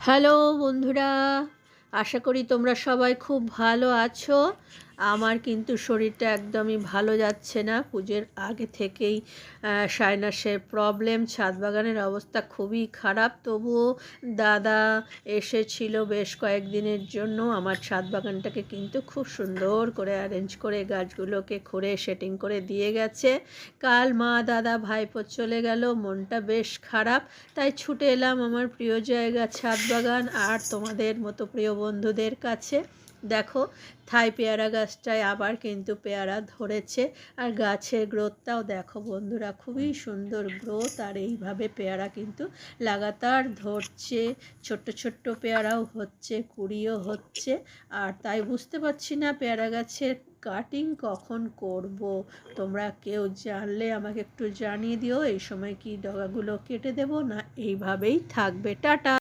Hello বন্ধুরা আশা করি তোমরা সবাই খুব ভালো আছো। আমার কিন্তু শরীরটা একদমই ভালো যাচ্ছে না। পুজোর আগে থেকেই সাইনাসের প্রবলেম ছাদ বাগানের অবস্থা খুবই খারাপ। তবুও দাদা এসেছিল বেশ কয়েকদিনের জন্য। আমার ছাদ বাগানটাকে কিন্তু খুব সুন্দর করে অ্যারেঞ্জ করে গাছগুলোকে খুঁড়ে সেটিং করে দিয়ে গেছে। কাল মা, দাদা, ভাইপো চলে গেল। মনটা বেশ খারাপ। তাই ছুটে এলাম আমার প্রিয় জায়গা ছাদ বাগান আর তোমাদের মতো প্রিয় বন্ধুদের কাছে। দেখো, থাই পেয়ারা গাছটায় আবার কিন্তু পেয়ারা ধরেছে আর গাছের গ্রোথটাও দেখো বন্ধুরা, খুবই সুন্দর গ্রোথ আর এইভাবে পেয়ারা কিন্তু লাগাতার ধরছে, ছোট্ট ছোট্ট পেয়ারাও হচ্ছে, কুড়িও হচ্ছে আর তাই বুঝতে পারছি না পেয়ারা গাছের কাটিং কখন করব। তোমরা কেউ জানলে আমাকে একটু জানিয়ে দিও, এই সময় কি ডগাগুলো কেটে দেব না এইভাবেই থাকবে। টাটা!